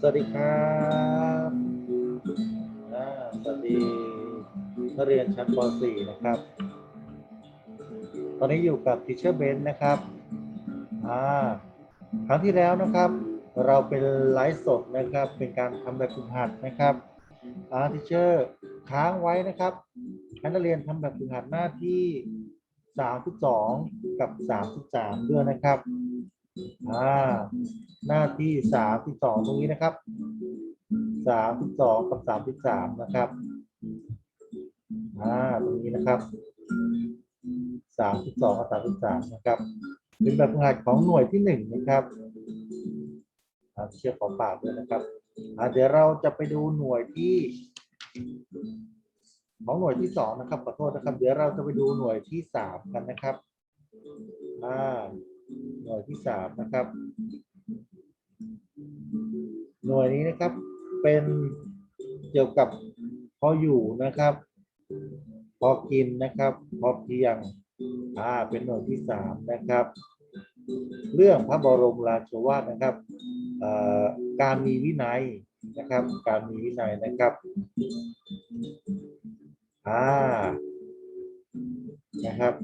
สวัสดีครับอ่าสวัสดีนักเรียนชั้นป .4 นะครับ ตอนนี้อยู่กับทิเชอร์เบนนะครับอ่าครั้งที่แล้วนะครับ เราเป็นไลฟ์สดนะครับ เป็นการทำแบบฝึกหัดนะครับอ่าทิเชอร์ค้างไว้นะครับให้นักเรียนทำแบบฝึกหัดหน้าที่ 32 กับ 33 ด้วยนะครับ อ่าหน้าที่สามสิบสองตรงนี้นะครับสามสิบสองกับสามสิบสามนะครับอ่าตรงนี้นะครับสามสิบสองกับสามสิบสามนะครับเป็นแบบฝึกหัดของหน่วยที่หนึ่งนะครับเชื่อขอฝากด้วยนะครับอ่าเดี๋ยวเราจะไปดูหน่วยที่ของหน่วยที่สองนะครับขอโทษนะครับ เดี๋ยวเราจะไปดูหน่วยที่สามกันนะครับอ่า หน่วยที่สามนะครับ หน่วยนี้นะครับ เป็นเกี่ยวกับพออยู่นะครับ พอกินนะครับ พอเพียงอ่าเป็นหน่วยที่สามนะครับ เรื่องพระบรมราชวาทนะครับการมีวินัยนะครับ การมีวินัยนะครับอ่านะครับ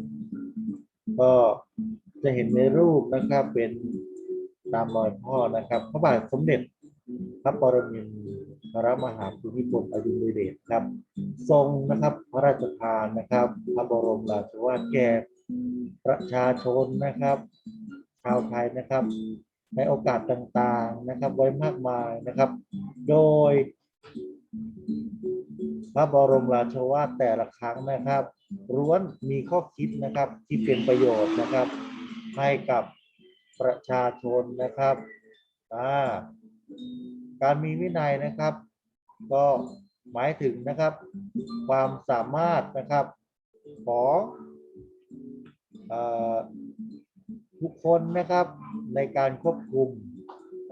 ก็ จะเห็นในรูปนะครับเป็นตามรอยพ่อนะครับ พระบาทสมเด็จพระปรมินทรมหาภูมิพลอดุลยเดชครับ ทรงนะครับพระราชทานนะครับ พระบรมราชวาทแก่ประชาชนนะครับ ชาวไทยนะครับ ในโอกาสต่างๆนะครับ ไว้มากมายนะครับ โดย พระบรมราชวาทแต่ละครั้งนะครับล้วนมีข้อคิดนะครับที่เป็นประโยชน์นะครับ ให้กับประชาชนนะครับาการมีวินัยนะครับ ก็หมายถึงนะครับ ความสามารถนะครับของอทุกคนนะครับในการควบคุม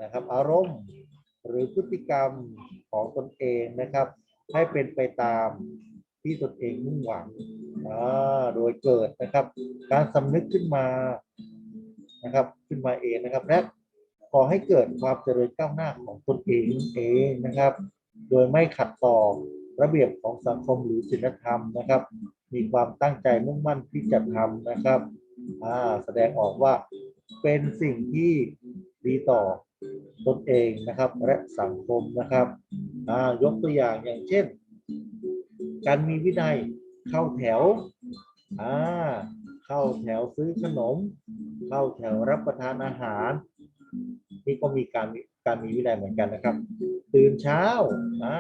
นะครับ อารมณ์หรือพฤติกรรมของตนเองนะครับ ให้เป็นไปตามที่ตนเองมุ่งหวังโดยเกิดนะครับ การสำนึกขึ้นมา นะครับขึ้นมาเองนะครับและขอให้เกิดความเจริญก้าวหน้าของตนเองเองนะครับ โดยไม่ขัดต่อระเบียบของสังคมหรือศีลธรรมนะครับ มีความตั้งใจมุ่งมั่นที่จะทำนะครับแสดงออกว่าเป็นสิ่งที่ดีต่อตนเองนะครับ และสังคมนะครับยกตัวอย่างอย่างเช่น การมีวินัยเข้าแถวอ่า เข้าแถวซื้อขนม เข้าแถวรับประทานอาหาร นี่ก็มีการการมีวินัยเหมือนกันนะครับ ตื่นเช้าอ่า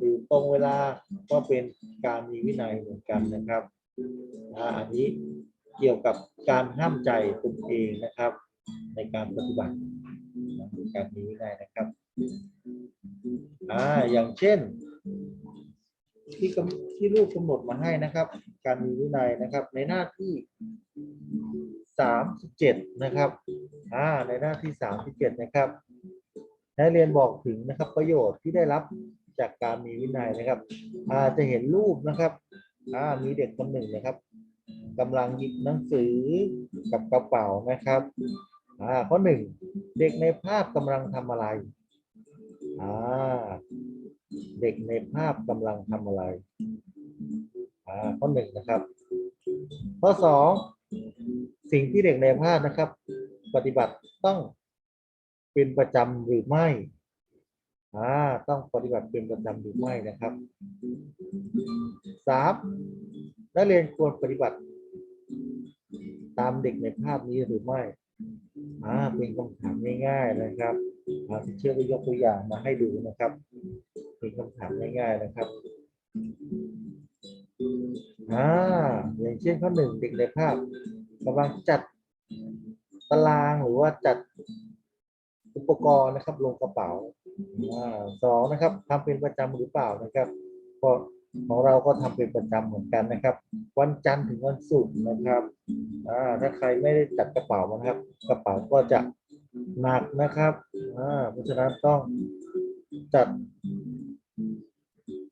ตื่นตรงเวลาก็เป็นการมีวินัยเหมือนกันนะครับอ่าอันนี้เกี่ยวกับการห้ามใจตนเองนะครับ ในการปฏิบัติการมีวินัยนะครับอ่าอย่างเช่นที่ที่ลูกกำหนดมาให้นะครับ การมีวินัยนะครับ ในหน้าที่สามสิบเจ็ดนะครับอ่าในหน้าที่สามสิบเจ็ดนะครับนักเรียนบอกถึงนะครับประโยชน์ที่ได้รับจากการมีวินัยนะครับอ่าจะเห็นรูปนะครับอ่ามีเด็กคนหนึ่งนะครับกำลังหยิบหนังสือกับกระเป๋านะครับอ่าข้อหนึ่งเด็กในภาพกำลังทำอะไรอ่าเด็กในภาพกำลังทำอะไร ข้อหนึ่งนะครับ ข้อสองสิ่งที่เด็กในภาพนะครับ ปฏิบัติต้องเป็นประจำหรือไม่อ่าต้องปฏิบัติเป็นประจำหรือไม่นะครับสามนักเรียนควรปฏิบัติ ตามเด็กในภาพนี้หรือไม่อ่าเป็นคำถามง่าย ๆนะครับอาที่เชื่อก็ยกตัวอย่างมาให้ดูนะครับ เป็นคำถามง่าย ๆนะครับ อ่าอย่างเช่นข้อหนึ่งเด็กในภาพกำลังจัดตารางหรือว่าจัดอุปกรณ์นะครับลงกระเป๋าอ่าสองนะครับทำเป็นประจำหรือเปล่านะครับก็ของเราก็ทำเป็นประจำเหมือนกันนะครับ วันจันทร์ถึงวันศุกร์นะครับอ่าถ้าใครไม่ได้จัดกระเป๋านะครับ กระเป๋าก็จะหนักนะครับอ่าเพราะฉะนั้นต้องจัด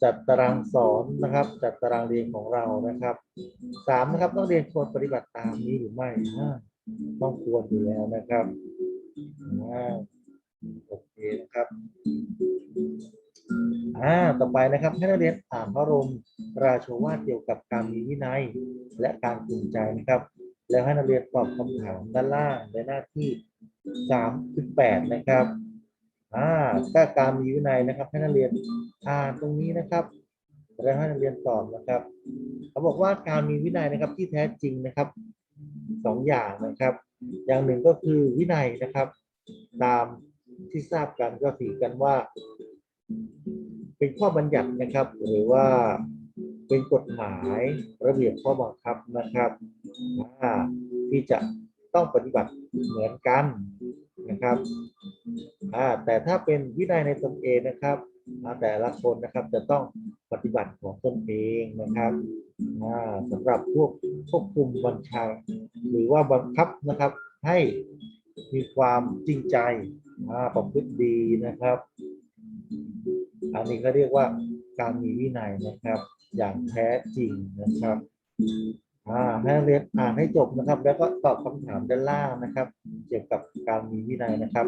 จัดตารางสอนนะครับ จัดตารางเรียนของเรานะครับสามนะครับต้องเรียนควรปฏิบัติตามนี้หรือไม่อ่าต้องควรอยู่แล้วนะครับโอเคนะครับอ่าต่อไปนะครับให้นักเรียนอ่านพระรมราโชวาทเกี่ยวกับการมีวินัยและการภูมิใจนะครับ แล้วให้นักเรียนตอบคำถามด้านล่างในหน้าที่สามสิบแปดนะครับ อ่าก็การมีวินัยนะครับ ให้นักเรียนอ่านตรงนี้นะครับแล้วให้นักเรียนตอบนะครับ เขาบอกว่าการมีวินัยนะครับที่แท้จริงนะครับสองอย่างนะครับ อย่างหนึ่งก็คือวินัยนะครับ ตามที่ทราบกันก็ถือกันว่า เป็นข้อบัญญัตินะครับ หรือว่าเป็นกฎหมายระเบียบข้อบังคับนะครับที่จะต้องปฏิบัติเหมือนกันนะครับ อ่าแต่ถ้าเป็นวินัยในตนเองนะครับแต่ละคนนะครับจะต้องปฏิบัติของตนเองนะครับอ่าสำหรับพวกควบคุมบัญชา หรือว่าบังคับนะครับให้มีความจริงใจอ่าประพฤติดีนะครับ อันนี้เขาเรียกว่าการมีวินัยนะครับ อย่างแท้จริงนะครับอ่าให้นักเรียนอ่านให้จบนะครับ แล้วก็ตอบคำถามด้านล่างนะครับ เกี่ยวกับการมีวินัยนะครับ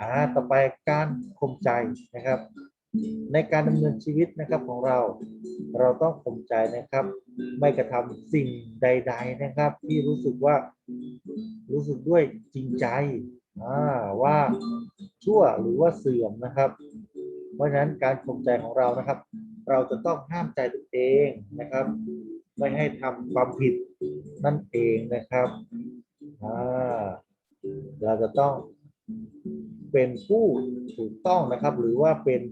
อ่าต่อไปการข่มใจนะครับ ในการดำเนินชีวิตนะครับของเรา เราต้องข่มใจนะครับ ไม่กระทำสิ่งใด ๆนะครับ ที่รู้สึกว่ารู้สึกด้วยจริงใจอ่าว่าชั่วหรือว่าเสื่อมนะครับ เพราะฉะนั้นการข่มใจของเรานะครับ เราจะต้องห้ามใจตัวเองนะครับ ไม่ให้ทำความผิดนั่นเองนะครับอ่าเราจะต้อง เป็นผู้ถูกต้องนะครับ หรือว่าเป็น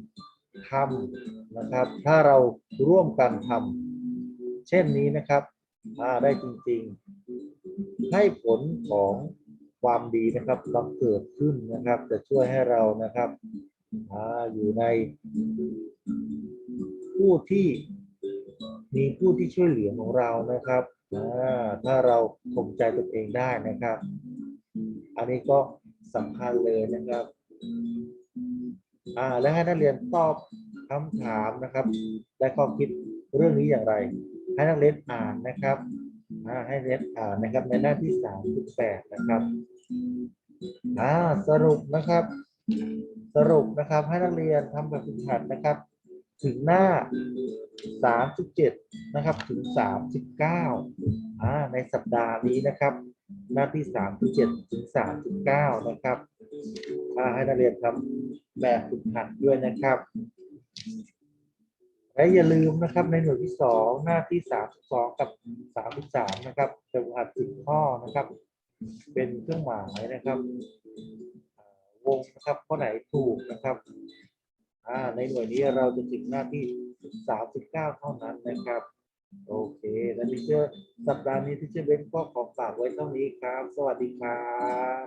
ทำนะครับ ถ้าเราร่วมกันทำเช่นนี้นะครับอ่าได้จริงๆ ให้ผลของความดีนะครับบังเกิดขึ้นนะครับ จะช่วยให้เรานะครับออยู่ในผู้ที่มีผู้ที่ช่วยเหลือของเรานะครับถ้าเราข่มใจตนเองได้นะครับ อันนี้ก็ สำคัญเลยนะครับ อ่าและให้นักเรียนตอบคำถามนะครับ และข้อคิดเรื่องนี้อย่างไร ให้นักเรียนอ่านนะครับอ่าให้เรียนอ่านนะครับในหน้าที่สามสิบแปดนะครับอ่าสรุปนะครับ สรุปนะครับให้นักเรียนทำแบบฝึกหัดนะครับ ถึงหน้า37นะครับถึง39อ่าในสัปดาห์นี้นะครับ หน้าที่37ถึง39นะครับให้นักเรียนทำแบบฝึกหัดด้วยนะครับและอย่าลืมนะครับในหน่วยที่2หน้าที่32กับ33นะครับจะฝึกหัด10ข้อนะครับ เป็นเครื่องหมายนะครับวงนะครับข้อไหนถูกนะครับอ่าในหน่วยนี้เราจะถึงหน้าที่39เท่านั้นนะครับ โอเคแล้วพี่เชื่อสัปดาห์นี้ที่เชื่อเบนก็ขอฝากไว้เท่านี้ครับ สวัสดีครับ